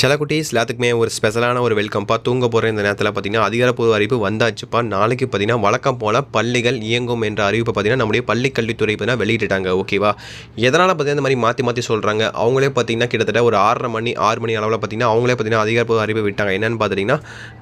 சில குட்டீஸ் எல்லாத்துக்குமே ஒரு ஸ்பெஷலான ஒரு வெல்கம்ப்பா தூங்க போகிற இந்த நேரத்தில் பார்த்தீங்கன்னா அதிகாரப்பூர்வ அறிவிப்பு வந்தாச்சுப்பா நாளைக்கு பார்த்தீங்கன்னா வழக்கம் போல் பள்ளிகள் இயங்கும் என்ற அறிவிப்பை பார்த்தீங்கன்னா நம்முடைய பள்ளி கல்வித்துறை பார்த்தீங்கன்னா வெளியிட்டுட்டாங்க ஓகேவா எதனால் பார்த்தீங்கன்னா இந்த மாதிரி மாற்றி மாற்றி சொல்கிறாங்க அவங்களே பார்த்தீங்கன்னா கிட்டத்தட்ட ஒரு ஆறரை மணி ஆறு மணி அளவில் பார்த்தீங்கன்னா அவங்களே பார்த்தீங்கன்னா அதிகாரப்பூர்வ அறிவிப்பு விட்டாங்க. என்னென்னு பார்த்துட்டிங்கன்னா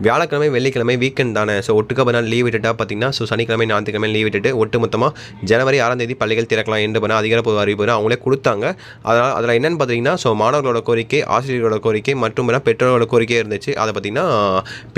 வியாழக்கிழமை வெள்ளிக்கிழமை வீக்கெண்ட் தானே. ஸோ ஒட்டுக்க பார்த்தா லீவ் விட்டுட்டா பார்த்தீங்கன்னா ஸோ சனிக்கிழமை ஞாயிற்றுக்கிழமை லீவ் விட்டுட்டு ஒட்டு மொத்தமாக ஜனவரி ஆறாம் தேதி பள்ளிகள் திறக்கலாம் என்று பண்ண அதிகாரப்பூர்வ அறிவிப்பு அவங்களே கொடுத்தாங்க. அதனால் அதில் என்னென்னு பார்த்தீங்கன்னா ஸோ மாணவர்களோட கோரிக்கை ஆசிரியர்களோட கோரிக்கை மற்றும் என்ன பெற்றோரோட கோரிக்கை இருந்துச்சு. அதை பார்த்தீங்கன்னா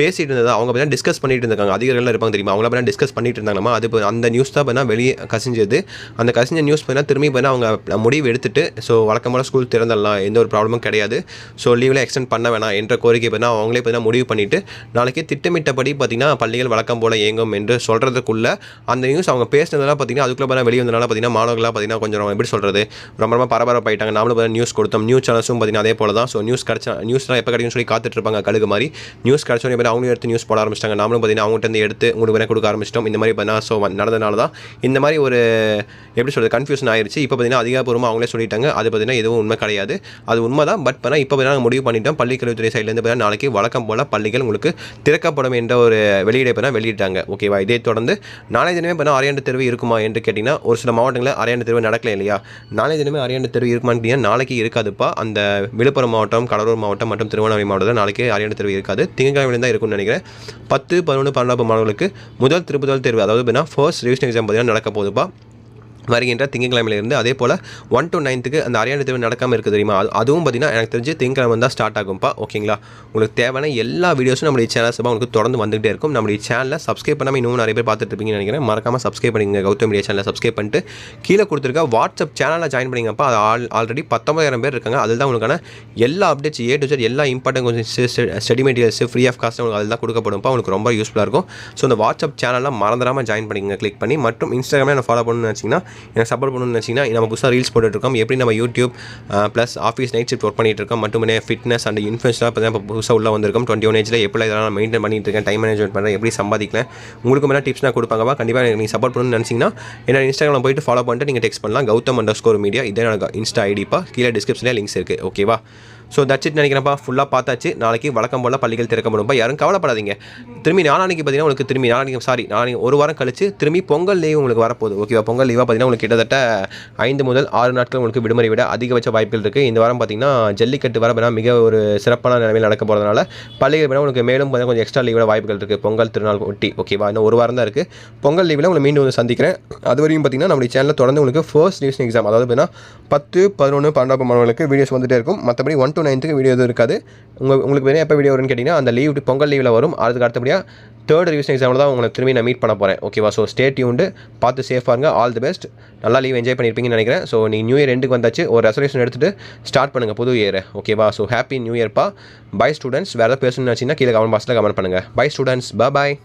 பேசிட்டு இருந்தது அவங்க பார்த்தீங்கன்னா டிஸ்கஸ் பண்ணிட்டு இருந்தாங்க அதிகாரிகள் இருப்பாங்க தெரியுமா? அவங்கள பார்த்தீங்கன்னா டிஸ்கஸ் பண்ணிட்டு இருந்தாங்கம்மா அது அந்த நியூஸ் தான் பார்த்தீங்கன்னா வெளியே கசிஞ்சது. அந்த கசிஞ்ச நியூஸ் பார்த்தீங்கன்னா திரும்பி பார்த்தீங்கன்னா அவங்க முடிவு எடுத்துட்டு ஸோ வழக்கமான ஸ்கூல் திறந்துடலாம். எந்த ஒரு ப்ராப்ளமும் கிடையாது. ஸோ லீவில் எக்ஸ்டெண்ட் பண்ண வேணாம் என்ற கோரிக்கை பார்த்தீங்கன்னா அவங்களே பார்த்தீங்கன்னா முடிவு பண்ணிட்டு நாளைக்கு திட்டமிட்டபடி பார்த்தீங்கன்னா பள்ளிகள் வழக்கம் போல இயங்கும் என்று சொல்கிறதுக்குள்ள அந்த நியூஸ் அவங்க பேசினதெல்லாம் பார்த்தீங்கன்னா அதுக்குள்ள பார்த்தீங்கன்னா வெளியே வந்தனால பார்த்தீங்கன்னா மாணவர்களாக பார்த்தீங்கன்னா கொஞ்சம் எப்படி சொல்கிறது ரொம்ப ரொம்ப பரபரப்பாயிட்டாங்க. நாமளும் பார்த்தீங்கன்னா நியூஸ் கொடுத்தோம். நியூஸ் சேனல்ஸும் பார்த்தீங்கன்னா அதே போல தான் ஸோ நியூஸ் கிடச்சா நியூஸ்லாம் எப்போ கிடைக்கும்னு சொல்லி காத்துட்டு இருப்பாங்க கழுகு மாதிரி. நியூஸ் கிடச்சோடனே பார்த்தீங்கன்னா அவங்களும் எடுத்து நியூஸ் போட ஆரம்பிச்சிட்டாங்க. நாமளும் பார்த்தீங்கன்னா அவங்ககிட்ட இருந்து எடுத்து உங்களுக்கு வேணா கொடுக்க ஆரம்பிச்சிட்டோம். இந்த மாதிரி பார்த்தீங்கன்னா ஸோ நடந்தனால தான் இந்த மாதிரி ஒரு எப்படி சொல்கிறது கன்ஃபியூஷன் ஆயிடுச்சு இப்போ பார்த்தீங்கன்னா அதிகாரப்பூர்வமாக அவங்களே சொல்லிட்டாங்க. அது பார்த்தீங்கன்னா எதுவும் உண்மை கிடையாது. அது உண்மை தான் பட் பண்ணால் இப்போ பார்த்தீங்கன்னா முடிவு பண்ணிட்டோம். பள்ளிக்கல்வித்துறை சைட்லேருந்து பார்த்தீங்கன்னா நாளைக்கு வழக்கம் போல் பள்ளிகள் உங்களுக்கு திறக்கப்படும் என்ற ஒரு வெளியீடை இப்போ வெளியிட்டாங்க. ஓகேவா இதே தொடர்ந்து நாளை தினமே பார்த்தா அரையாண்டு தேர்வு இருக்குமா என்று கேட்டிங்கன்னா ஒரு சில மாவட்டங்களில் அரையாண்டு தேர்வு நடக்கல இல்லையா? நாளை தினமே அரையாண்டு தேர்வு இருக்குமான்னு கேட்டிங்கன்னா நாளைக்கு இருக்காதுப்பா. அந்த விழுப்புரம் மாவட்டம் கடலூர் மாவட்டம் மற்றும் திருவண்ணாமலை மாவட்டத்தில் நாளைக்கு அரையாண்டு தேர்வு இருக்காது. திங்கட்கிழமை தான் இருக்கும்னு நினைக்கிறேன். பத்து பதினொன்று பன்னெண்டாம் மாணவர்களுக்கு முதல் திருப்புதல் தேர்வு அதாவது பார்த்தீங்கன்னா ஃபர்ஸ்ட் ரிவிஷன் எக்ஸாம் பார்த்தீங்கன்னா நடக்க போகுதுப்பா வருகின்ற திங்கட்கிழமையிலிருந்து அதே போல் ஒன் டு நைன்த்துக்கு அந்த அரையாண்டு தேர்வு நடக்காமல் இருக்குது தெரியுமா? அது அதுவும் பார்த்தீங்கன்னா எனக்கு தெரிஞ்சு திங்கட்கிழமை தான் ஸ்டார்ட் ஆகும்ப்பா. ஓகேங்களா உங்களுக்கு தேவையான எல்லா வீடியோஸும் நம்மளுடைய சேனல்ஸ் உங்களுக்கு தொடர்ந்து வந்துகிட்டே இருக்கும். நம்மளுடைய சேனலில் சப்ஸ்கிரைப் பண்ணாமல் இன்னும் நிறைய பேர் பார்த்துட்டு இருப்பீங்கன்னு நினைக்கிறேன். மறக்காமல் சப்ஸ்கிரைப் பண்ணிங்க கௌதம் மீடியா சேனலில் சப்ஸ்கிரைப் பண்ணிட்டு கீழே கொடுத்துருக்க வாட்ஸ்அப் சேனலில் ஜாயின் பண்ணிங்கப்பா. அது ஆல் ஆல்ரெடி பத்தொம்பதாயிரம் பேர் இருக்காங்க. அதில் தான் உங்களுக்கான எல்லா அப்டேட்ஸ் ஏ டு ஜெட் எல்லா இம்பார்ட்டன் கொஞ்சம் study materials free of cost உங்களுக்கு அதில் தான் கொடுக்கப்படும்ப்பா. உங்களுக்கு ரொம்ப யூஸ்ஃபுல்லாக இருக்கும். ஸோ அந்த வாட்ஸ்அப் சேனலில் மறந்துடாமல் ஜாயின் பண்ணிக்கங்க. கிளிக் பண்ணி மற்றும் இன்ஸ்டாகிராமில் நான் ஃபாலோ பண்ணணும்னு வச்சிங்கன்னா எனக்கு சப்போர்ட் பண்ணணும்னு நினச்சிங்கன்னா நம்ம புதுசாக ரீல்ஸ் போட்டுட்ருக்கோம். எப்படி நம்ம YouTube plus office night shift work பண்ணிட்டு இருக்கோம் மட்டுமே ஃபிட்னஸ் அண்ட் இன்ஃபுளுன்ஸ்லாம் இப்போ இப்போ புதுசாக உள்ள வந்திருக்கோம். டுவெண்ட்டி ஒன் ஏஜில் எப்படி இதெல்லாம் மெயின்டைன் பண்ணிட்டு இருக்கேன் டைம் மேனேஜ்மெண்ட் பண்ணுறேன் எப்படி சம்பாதிக்கலாம் உங்களுக்கு மேலே டிப்ஸ் நான் கொடுப்பாங்கப்பா. கண்டிப்பாக எனக்கு நீங்கள் சப்போர்ட் பண்ணணும்னு நினச்சிங்கன்னா என்ன இன்ஸ்டாகிராம் போயிட்டு ஃபாலோ பண்ணிட்டு நீங்கள் டெக்ஸ்ட் பண்ணலாம். கௌதம் அண்டர் ஸ்கோர் மீடியா இதே எனக்கு இன்ஸ்டா ஐடிப்பா கீழே டிஸ்கிரிப்ஷனில் லிங்க்ஸ் இருக்குது ஓகேவா ஸோ தட்ஸ் இட் நினைக்கிறேன்ப்பா ஃபுல்லாக பார்த்தாச்சு. நாளைக்கு வழக்கம் போல் பள்ளிகள் திறக்கப்படும்பா யாரும் கவலைப்படாதீங்க. திரும்பி நாளானிக்கு பார்த்தீங்கன்னா உங்களுக்கு திரும்பி நாளைக்கு சாரி நாளைக்கு ஒரு வாரம் கழிச்சு திரும்பி பொங்கல் லீவ் உங்களுக்கு வரப்போகுது. ஓகேவா பொங்கல் லீவாக பார்த்தீங்கன்னா உங்களுக்கு கிட்டத்தட்ட ஐந்து முதல் ஆறு நாட்கள் உங்களுக்கு விடுமுறை விட அதிகபட்ச வாய்ப்புகள் இருக்குது இந்த வாரம் பார்த்தீங்கன்னா ஜல்லிக்கட்டு வர மிக ஒரு சிறப்பான நிலைமையில் நடக்க போகிறதுனால பள்ளிகள் வேணால் உங்களுக்கு மேலும் பார்த்தீங்கன்னா கொஞ்சம் எக்ஸ்ட்ரா லீவோட வாய்ப்புகள் இருக்குது பொங்கல் திருநாள் ஒட்டி. ஓகேவா இன்னும் ஒரு வாரம் தான் இருக்குது பொங்கல் லீவில் உங்களை மீண்டும் வந்து சந்திக்கிறேன். அது வரையும் பார்த்தீங்கன்னா நம்மளுடைய சேனலில் தொடர்ந்து உங்களுக்கு ஃபர்ஸ்ட் டிவிஷன் எக்ஸாம் அதாவது பார்த்தீங்கன்னா பத்து பதினொன்று பன்னெண்டாம் மாணவர்களுக்கு வீடியோஸ் வந்துட்டே இருக்கும். மற்றபடி ஒன் டு நைன்த்துக்கு வீடியோ எதுவும் இருக்காது. உங்கள் உங்களுக்கு வேணும் எப்போ வீடியோ வரும்னு கேட்டிங்கன்னா அந்த லீவ் பொங்கல் லீவில் வரும். அதுக்கு அடுத்தபடியாக தேர்ட் ரிவிஷன் எக்ஸாமில் தான் உங்களை திரும்பி நான் மீட் பண்ண போகிறேன் ஓகேவா ஸோ ஸ்டே டியூண்டு பார்த்து சேஃபாக இருங்க. ஆல் தி பெஸ்ட் நல்லா லீவ் என்ஜாய் பண்ணியிருப்பீங்கன்னு நினைக்கிறேன். ஸோ நீ நியூ இயர் ரெண்டுக்கு வந்தாச்சு ஒரு ரெசர்வேஷன் எடுத்துகிட்டு ஸ்டார்ட் பண்ணுங்கள் புது இயர் ஓகேவா ஸோ ஹாப்பி நியூ இயர்ப்பா பை. ஸ்டூடெண்ட்ஸ் வேறு ஏதாவது பேசணும்னு வச்சிங்கன்னா கீழே கமெண்ட் பாக்ஸில் கமெண்ட் பண்ணுங்கள் பை ஸ்டூடெண்ட்ஸ் பாய்